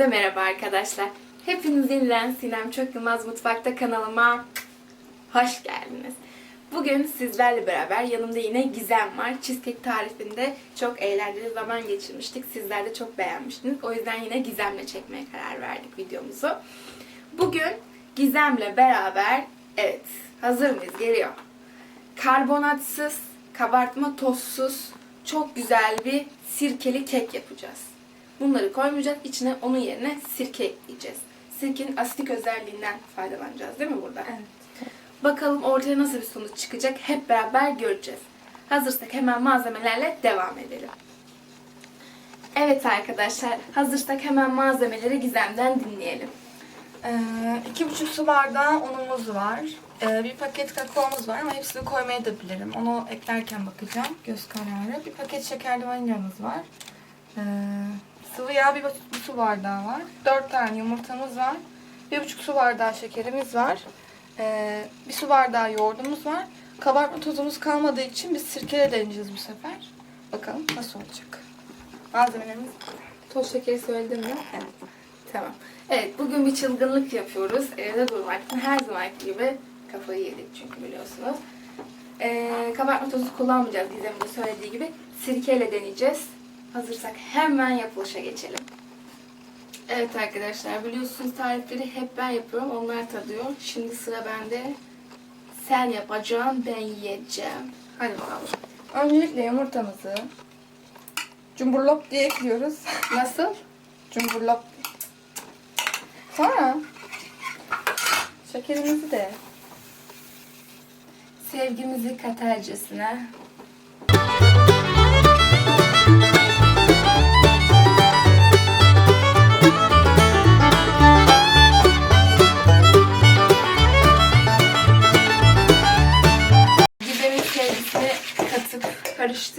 Hepinize merhaba arkadaşlar. Hepiniz yeniden Sinem Çok Yılmaz Mutfakta kanalıma hoş geldiniz. Bugün sizlerle beraber yanımda yine Gizem var. Cheesecake tarifinde çok eğlenceli zaman geçirmiştik. Sizler de çok beğenmiştiniz. O yüzden yine Gizem'le çekmeye karar verdik videomuzu. Bugün Gizem'le beraber, evet hazır mıyız? Geliyor. Karbonatsız, kabartma tozsuz, çok güzel bir sirkeli kek yapacağız. Bunları koymayacağız. İçine onun yerine sirke ekleyeceğiz. Sirkenin asitik özelliğinden faydalanacağız değil mi burada? Evet. Bakalım ortaya nasıl bir sonuç çıkacak hep beraber göreceğiz. Hazırsak hemen malzemelerle devam edelim. Evet arkadaşlar, hazırsak hemen malzemeleri Gizem'den dinleyelim. Ee, iki buçuk su bardağı unumuz var. Ee, bir paket kakaomuz var ama hepsini koymaya da bilirim. Onu eklerken bakacağım. Göz kararı. Bir paket şekerli vanilyamız var. Ee, sıvı yağ bir buçuk su bardağı var. Dört tane yumurtamız var. Bir buçuk su bardağı şekerimiz var. Ee, bir su bardağı yoğurdumuz var. Kabartma tozumuz kalmadığı için biz sirkele deneyeceğiz bu sefer. Bakalım nasıl olacak. Malzemelerimiz Toz şekeri söyledim mi? Evet. Tamam. Evet, bugün bir çılgınlık yapıyoruz. Evde durmaktan her zamanki gibi kafayı yedik çünkü biliyorsunuz. Ee, kabartma tozu kullanmayacağız Gizem'in söylediği gibi. Sirkeyle deneyeceğiz. Hazırsak hemen yapılışa geçelim. Evet arkadaşlar biliyorsunuz tarifleri hep ben yapıyorum. Onlar tadıyor. Şimdi sıra bende. Sen yapacaksın, ben yiyeceğim. Hadi bakalım. Öncelikle yumurtamızı cumburlop diye ekliyoruz. Nasıl? cumburlop. Sonra şekerimizi de Sevgimizi katarcasına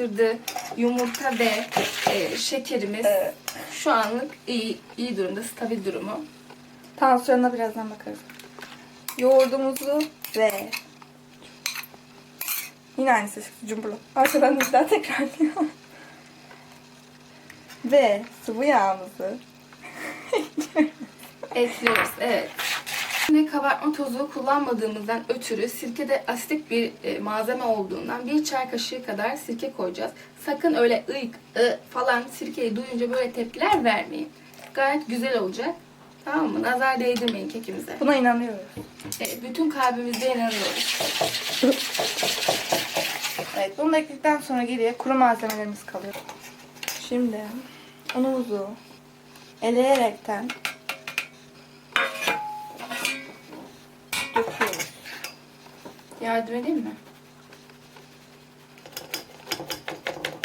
katıp karıştırdı. Yumurta ve e, şekerimiz Evet. şu anlık iyi, iyi durumda, stabil durumu. tansiyonuna birazdan bakarız. Yoğurdumuzu ve yine aynısı cumburlop. Arkadan bir daha tekrarlıyor. ve sıvı yağımızı Ekliyoruz, evet. Şimdi kabartma tozu kullanmadığımızdan ötürü sirkede asitik bir e, malzeme olduğundan bir çay kaşığı kadar sirke koyacağız. Sakın öyle ıyk, ı falan sirkeyi duyunca böyle tepkiler vermeyin. Gayet güzel olacak. Tamam mı? Nazar değdirmeyin kekimize. buna inanıyoruz. Evet, bütün kalbimizle inanıyoruz. Evet, bunu da ekledikten sonra geriye kuru malzemelerimiz kalıyor. Şimdi unumuzu eleyerekten Yardım edeyim mi?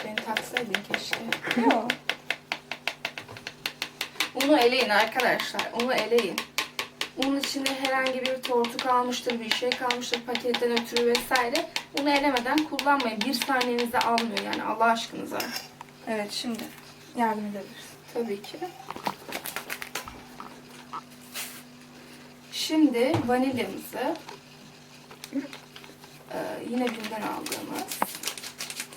Beni taksaydın keşke. Yok. Unu eleyin arkadaşlar. Unu eleyin. Unun içinde herhangi bir tortu kalmıştır, bir şey kalmıştır paketten ötürü vesaire. Unu elemeden kullanmayın. Bir saniyenizi almıyor yani Allah aşkınıza. Evet, şimdi yardım edebiliriz. Tabii ki. Şimdi vanilyamızı yine binden aldığımız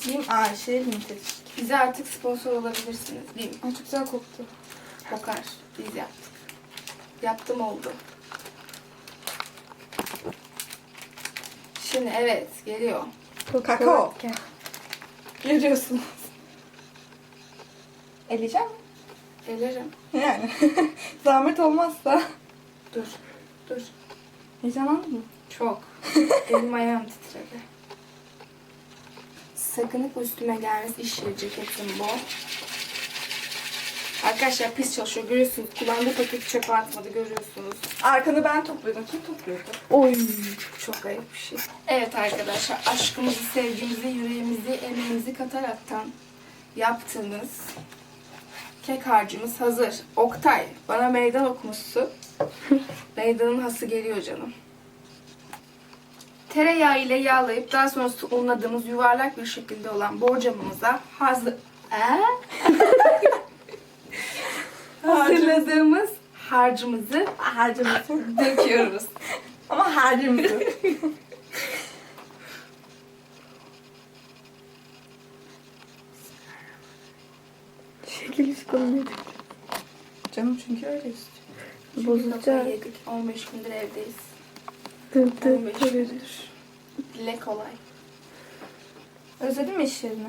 Lim Ayşe Limited. bize artık sponsor olabilirsiniz. Mi? Ay çok güzel koktu. Kokar. Biz yaptık. Yaptım oldu. Şimdi evet geliyor. Kakao. Görüyorsunuz. Eleyeceğim mi? Gelirim. Yani. Zahmet olmazsa. Dur. Dur. Heyecanlandın mı? Çok. Elim ayağım titredi. Sakın bu üstüme gelmez. İş yeri ceketim bu. Arkadaşlar pis çalışıyor. Görüyorsunuz. Kullandığı paketi çöpe atmadı. Görüyorsunuz. Arkanı ben topluyordum. Kim topluyordu? Oy çok ayıp bir şey. Evet arkadaşlar aşkımızı, sevgimizi, yüreğimizi, emeğimizi kataraktan yaptığımız kek harcımız hazır. Oktay bana meydan okumuşsun. Meydanın hası geliyor canım. Tereyağı ile yağlayıp daha sonrası unladığımız yuvarlak bir şekilde olan borcamımıza hazır... Hazırladığımız harcımızı Harcımızı. döküyoruz. Ama harcımızı. Şekil hiç Canım çünkü öyle istiyor. Yedik. 15 gündür evdeyiz. 15 tık tık. gündür. Dile kolay. Özledin mi iş yerini?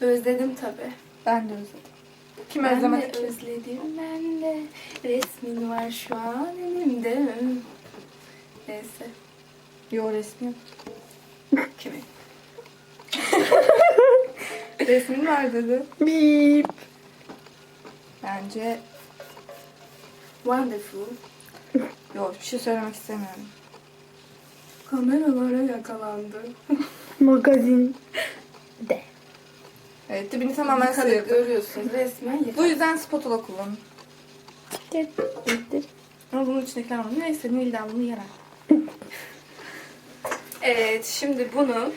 Özledim tabii. Ben de özledim. Kim Ben özlemedi de ki? özledim ben de. Resmin var şu an elimde. Neyse. Yo resmi yok. Kimin? Resmin var dedi. Bip. Bence Wonderful. yok bir şey söylemek istemiyorum. Kameralara yakalandı. Magazin. De. Evet dibini tamamen sıyırdık. görüyorsun resmen yıkadık. Bu yüzden spatula kullanın. Ama bunun içindekiler var. Neyse Nilden bunu yer Evet şimdi bunu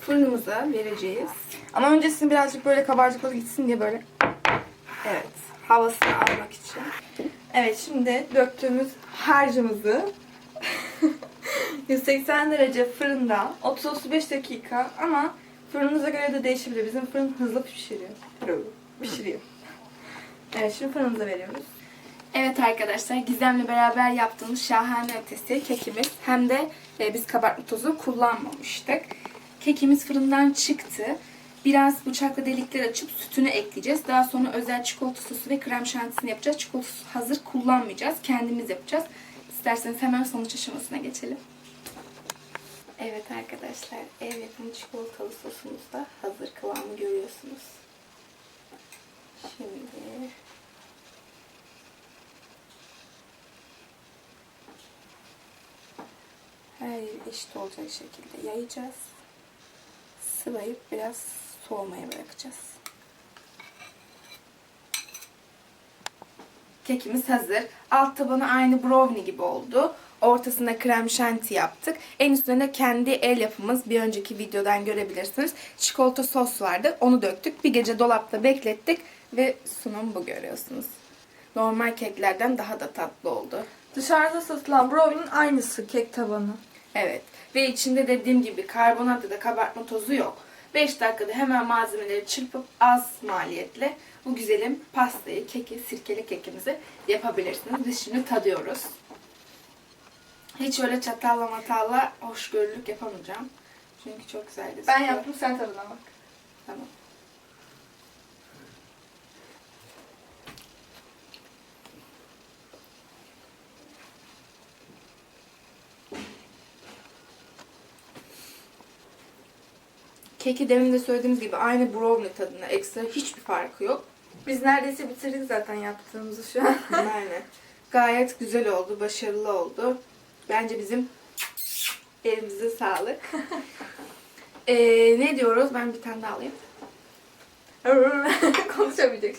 fırınımıza vereceğiz. Ama öncesinde birazcık böyle kabarcıkları gitsin diye böyle. Evet havasını almak için. Evet şimdi döktüğümüz harcımızı 180 derece fırında 30-35 dakika ama fırınınıza göre de değişebilir. Bizim fırın hızlı pişiriyor. Pişiriyor. Evet şimdi fırınımıza veriyoruz. Evet arkadaşlar Gizem'le beraber yaptığımız şahane ötesi kekimiz. Hem de e, biz kabartma tozu kullanmamıştık. Kekimiz fırından çıktı. Biraz bıçakla delikler açıp sütünü ekleyeceğiz. Daha sonra özel çikolata sosu ve krem şantisini yapacağız. Çikolata sosu hazır kullanmayacağız. Kendimiz yapacağız. İsterseniz hemen sonuç aşamasına geçelim. Evet arkadaşlar ev yapımı çikolatalı sosumuz da hazır kıvamı görüyorsunuz. Şimdi her yeri eşit olacak şekilde yayacağız. Sıvayıp biraz soğumaya bırakacağız. Kekimiz hazır. Alt tabanı aynı brownie gibi oldu. Ortasına krem şanti yaptık. En üstüne de kendi el yapımız bir önceki videodan görebilirsiniz. Çikolata sos vardı. Onu döktük. Bir gece dolapta beklettik ve sunum bu görüyorsunuz. Normal keklerden daha da tatlı oldu. Dışarıda satılan brownie'nin aynısı kek tabanı. Evet. Ve içinde dediğim gibi karbonat ya da kabartma tozu yok. 5 dakikada hemen malzemeleri çırpıp az maliyetle bu güzelim pastayı, keki, sirkeli kekimizi yapabilirsiniz. Biz şimdi tadıyoruz. Hiç öyle çatalla matalla hoşgörülük yapamayacağım. Çünkü çok güzel gözüküyor. Ben yaptım sen tadına bak. Tamam. Keki demin de söylediğimiz gibi aynı brownie tadına ekstra hiçbir farkı yok. Biz neredeyse bitirdik zaten yaptığımızı şu an. Aynen. Gayet güzel oldu, başarılı oldu. Bence bizim elimize sağlık. Ee, ne diyoruz? Ben bir tane daha alayım. Konuşabilecek.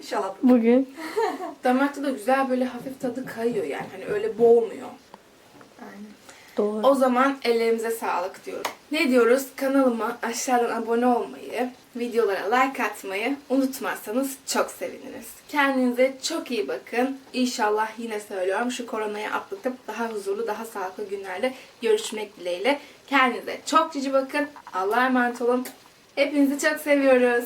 İnşallah. Bugün. Damakta da güzel böyle hafif tadı kayıyor yani. Hani öyle boğmuyor. Doğru. O zaman ellerimize sağlık diyorum. Ne diyoruz? Kanalıma aşağıdan abone olmayı, videolara like atmayı unutmazsanız çok seviniriz. Kendinize çok iyi bakın. İnşallah yine söylüyorum şu koronayı atlatıp daha huzurlu, daha sağlıklı günlerde görüşmek dileğiyle. Kendinize çok cici bakın. Allah'a emanet olun. Hepinizi çok seviyoruz.